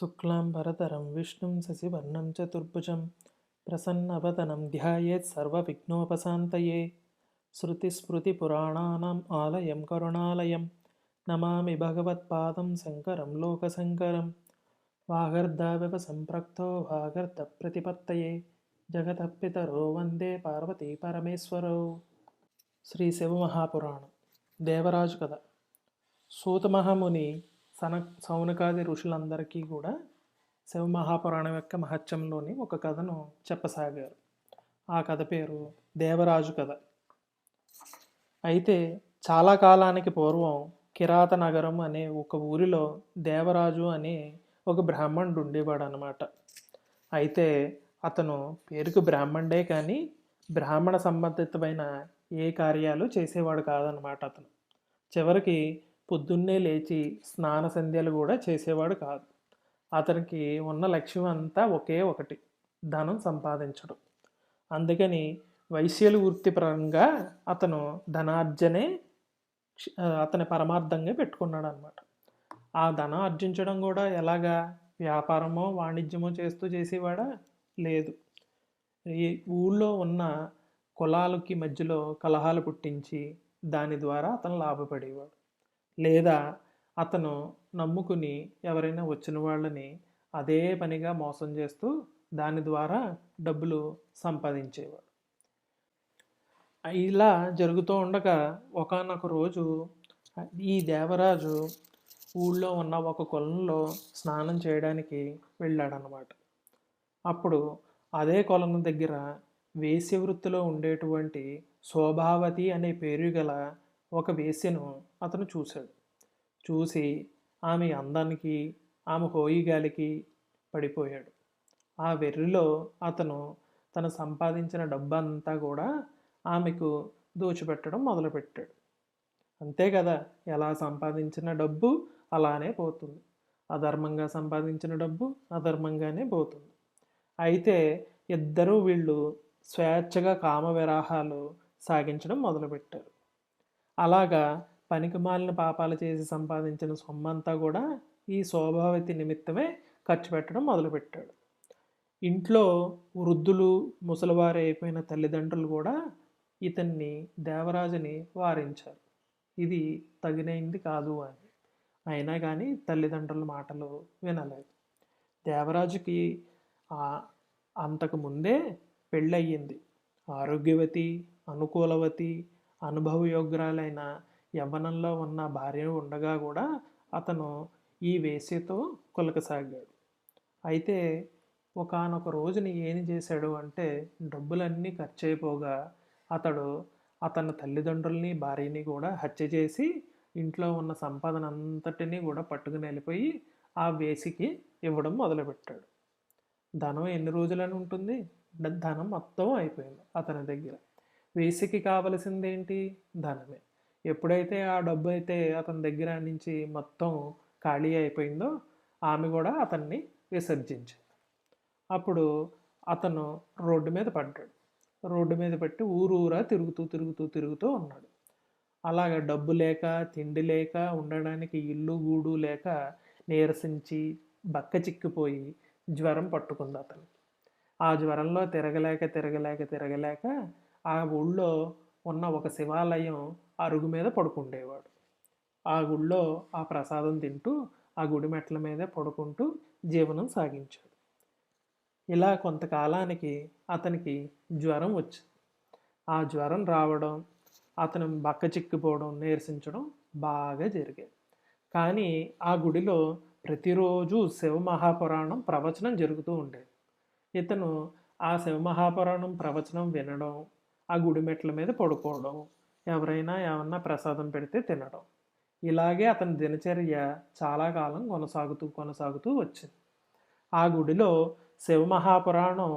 శుక్లాంబరతరం విష్ణుం శశివర్ణం చతుర్భుజం ప్రసన్నవదనం ధ్యాయేత్ సర్వవిఘ్నోపశాంతయే. శృతిస్మృతిపురాణానాం ఆలయం కరుణాలయం. నమామి భగవత్పాదం శంకరం లోకశంకరం. వాగర్ధావివ సంప్రక్తో వాగర్ధ ప్రతిపత్తయే. జగతపితరో వందే పార్వతీ పరమేశ్వరో. శ్రీ శివమహాపురాణం. దేవరాజు కథ. సూతమహాముని సన సౌనకాది ఋషులందరికీ కూడా శివమహాపురాణం యొక్క మహత్యంలోని ఒక కథను చెప్పసాగారు. ఆ కథ పేరు దేవరాజు కథ. అయితే చాలా కాలానికి పూర్వం కిరాత నగరం అనే ఒక ఊరిలో దేవరాజు అనే ఒక బ్రాహ్మణుడు ఉండేవాడు అనమాట అయితే అతను పేరుకు బ్రాహ్మణుడే కానీ బ్రాహ్మణ సంబంధితమైన ఏ కార్యాలు చేసేవాడు కాదనమాట అతను. చివరికి పొద్దున్నే లేచి స్నాన సంధ్యలు కూడా చేసేవాడు కాదు. అతనికి ఉన్న లక్ష్యం అంతా ఒకే ఒకటి ధనం సంపాదించడం. అందుకని వైశ్యుల వృత్తిపరంగా అతను ధనార్జనే క్ష- అతని పరమార్థంగా పెట్టుకున్నాడు అనమాట ఆ ధనం ఆర్జించడం కూడా ఎలాగా? వ్యాపారమో వాణిజ్యమో చేస్తూ చేసేవాడా? లేదు. ఈ ఊళ్ళో ఉన్న కులాలకి మధ్యలో కలహాలు పుట్టించి దాని ద్వారా అతను లాభపడేవాడు. లేదా అతను నమ్ముకుని ఎవరైనా వచ్చిన వాళ్ళని అదే పనిగా మోసం చేస్తూ దాని ద్వారా డబ్బులు సంపాదించేవాడు. ఇలా జరుగుతూ ఉండగా ఒకానొక రోజు ఈ దేవరాజు ఊళ్ళో ఉన్న ఒక కొలంలో స్నానం చేయడానికి వెళ్ళాడనమాట అప్పుడు అదే కొలను దగ్గర వేశ్య వృత్తిలో ఉండేటువంటి శోభావతి అనే పేరు గల ఒక వేశ్యను అతను చూశాడు. చూసి ఆమె అందానికి ఆమె హోయిగాలికి పడిపోయాడు. ఆ వెర్రిలో అతను తను సంపాదించిన డబ్బంతా కూడా ఆమెకు దోచిపెట్టడం మొదలుపెట్టాడు. అంతే కదా ఎలా సంపాదించిన డబ్బు అలానే పోతుంది. అధర్మంగా సంపాదించిన డబ్బు అధర్మంగానే పోతుంది. అయితే ఇద్దరూ వీళ్ళు స్వేచ్ఛగా కామ విరాహాలు సాగించడం మొదలుపెట్టారు. అలాగా పనికిమాలిన పాపాలు చేసి సంపాదించిన సొమ్మంతా కూడా ఈ శోభావతి నిమిత్తమే ఖర్చు పెట్టడం మొదలుపెట్టాడు. ఇంట్లో వృద్ధులు ముసలివారు అయిపోయిన తల్లిదండ్రులు కూడా ఇతన్ని దేవరాజుని వారించారు. ఇది తగినైంది కాదు అని. అయినా కానీ తల్లిదండ్రుల మాటలు వినలేదు. దేవరాజుకి అంతకు ముందే పెళ్ళయ్యింది. ఆరోగ్యవతి అనుకూలవతి అనుభవయోగ్రాలైన యవ్వనంలో ఉన్న భార్య ఉండగా కూడా అతను ఈ వేసేతో కొలకసాగాడు. అయితే ఒకానొక రోజున ఏం చేశాడు అంటే డబ్బులన్నీ ఖర్చు అయిపోగా అతడు అతని తల్లిదండ్రుల్ని భార్యని కూడా హత్య చేసి ఇంట్లో ఉన్న సంపాదన అంతటినీ కూడా పట్టుకుని వెళ్ళిపోయి ఆ వేసికి ఇవ్వడం మొదలుపెట్టాడు. ధనం ఎన్ని రోజులని ఉంటుంది? ధనం మొత్తం అయిపోయింది అతని దగ్గర. వేసికి కావలసింది ఏంటి ధనమే. ఎప్పుడైతే ఆ డబ్బు అయితే అతని దగ్గర నుంచి మొత్తం ఖాళీ అయిపోయిందో ఆమె కూడా అతన్ని విసర్జించింది. అప్పుడు అతను రోడ్డు మీద పడ్డాడు. రోడ్డు మీద పెట్టి ఊరూరా తిరుగుతూ తిరుగుతూ తిరుగుతూ ఉన్నాడు. అలాగ డబ్బు లేక తిండి లేక ఉండడానికి ఇల్లు గూడు లేక నీరసించి బక్క చిక్కిపోయి జ్వరం పట్టుకుంది అతను ఆ జ్వరంలో తిరగలేక తిరగలేక తిరగలేక ఆ ఊళ్ళో ఉన్న ఒక శివాలయం అరుగు మీద పడుకుండేవాడు. ఆ గుళ్ళో ఆ ప్రసాదం తింటూ ఆ గుడి మెట్ల మీదే పడుకుంటూ జీవనం సాగించాడు. ఇలా కొంతకాలానికి అతనికి జ్వరం వచ్చింది. ఆ జ్వరం రావడం అతను బక్క చిక్కిపోవడం నీరసించడం బాగా జరిగేది కానీ ఆ గుడిలో ప్రతిరోజు శివమహాపురాణం ప్రవచనం జరుగుతూ ఉండేది. ఇతను ఆ శివమహాపురాణం ప్రవచనం వినడం ఆ గుడి మెట్ల మీద పడుకోవడం ఎవరైనా ఏమన్నా ప్రసాదం పెడితే తినడం. ఇలాగే అతని దినచర్య చాలా కాలం కొనసాగుతూ కొనసాగుతూ వచ్చింది. ఆ గుడిలో శివమహాపురాణం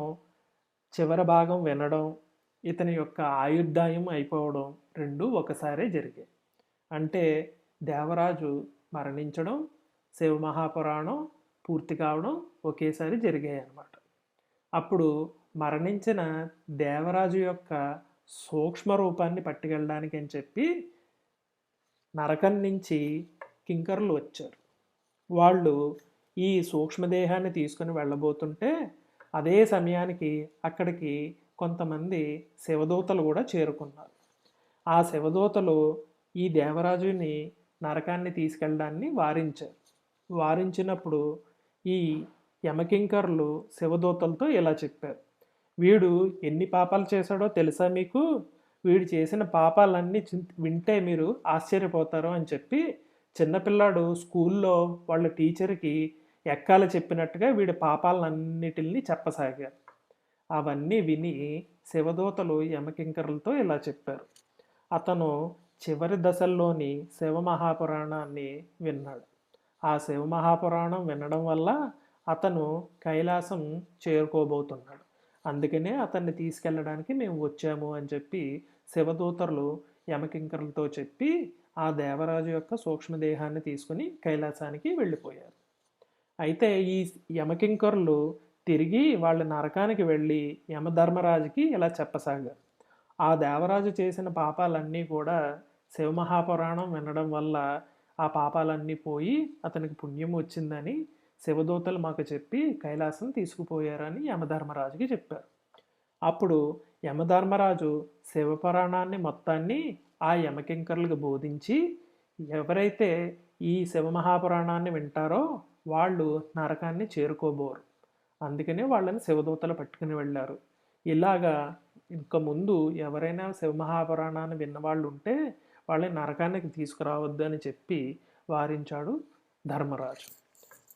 చివరి భాగం వినడం ఇతని యొక్క ఆయుర్దాయం అయిపోవడం రెండు ఒకసారే జరిగాయి. అంటే దేవరాజు మరణించడం శివమహాపురాణం పూర్తి కావడం ఒకేసారి జరిగాయి అన్నమాట అప్పుడు మరణించిన దేవరాజు యొక్క సూక్ష్మ రూపాన్ని పట్టుకెళ్ళడానికి అని చెప్పి నరకం నుంచి కింకర్లు వచ్చారు. వాళ్ళు ఈ సూక్ష్మదేహాన్ని తీసుకుని వెళ్ళబోతుంటే అదే సమయానికి అక్కడికి కొంతమంది శివదూతలు కూడా చేరుకున్నారు. ఆ శివదూతలు ఈ దేవరాజుని నరకాన్ని తీసుకెళ్ళడాన్ని వారించారు. వారించినప్పుడు ఈ యమకింకర్లు శివదూతలతో ఇలా చెప్పారు. వీడు ఎన్ని పాపాలు చేశాడో తెలుసా మీకు? వీడు చేసిన పాపాలన్నీ వింటే మీరు ఆశ్చర్యపోతారు అని చెప్పి చిన్నపిల్లాడు స్కూల్లో వాళ్ళ టీచర్కి ఎక్కాల చెప్పినట్టుగా వీడి పాపాలన్నిటిని చెప్పసాగారు అవన్నీ విని శివదూతలు యమకింకరులతో ఇలా చెప్పారు. అతను చివరి దశల్లోని శివమహాపురాణాన్ని విన్నాడు. ఆ శివమహాపురాణం వినడం వల్ల అతను కైలాసం చేరుకోబోతున్నాడు. అందుకనే అతన్ని తీసుకెళ్ళడానికి మేము వచ్చాము అని చెప్పి శివదూతరులు యమకింకరులతో చెప్పి ఆ దేవరాజు యొక్క సూక్ష్మదేహాన్ని తీసుకుని కైలాసానికి వెళ్ళిపోయారు. అయితే ఈ యమకింకరులు తిరిగి వాళ్ళ నరకానికి వెళ్ళి యమధర్మరాజుకి ఇలా చెప్పసాగారు. ఆ దేవరాజు చేసిన పాపాలన్నీ కూడా శివమహాపురాణం వినడం వల్ల ఆ పాపాలన్నీ పోయి అతనికి పుణ్యం వచ్చిందని శివదూతలు మాకు చెప్పి కైలాసం తీసుకుపోయారని యమధర్మరాజుకి చెప్పారు. అప్పుడు యమధర్మరాజు శివపురాణాన్ని మొత్తాన్ని ఆ యమకింకరులకు బోధించి ఎవరైతే ఈ శివమహాపురాణాన్ని వింటారో వాళ్ళు నరకాన్ని చేరుకోబోరు. అందుకనే వాళ్ళని శివదూతలు పట్టుకుని వెళ్ళారు. ఇలాగా ఇంక ముందు ఎవరైనా శివమహాపురాణాన్ని విన్నవాళ్ళు ఉంటే వాళ్ళని నరకానికి తీసుకురావద్దు అని చెప్పి వారించాడు ధర్మరాజు.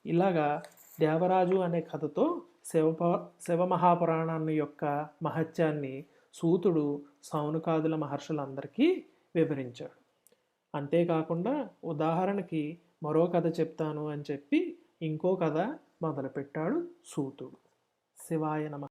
ఇలాగా దేవరాజు అనే కథతో శివప శివమహాపురాణాన్ని యొక్క మహత్యాన్ని సూతుడు సౌనకాదుల మహర్షులందరికీ వివరించాడు. అంతేకాకుండా ఉదాహరణకి మరో కథ చెప్తాను అని చెప్పి ఇంకో కథ మొదలుపెట్టాడు సూతుడు. శివాయ నమ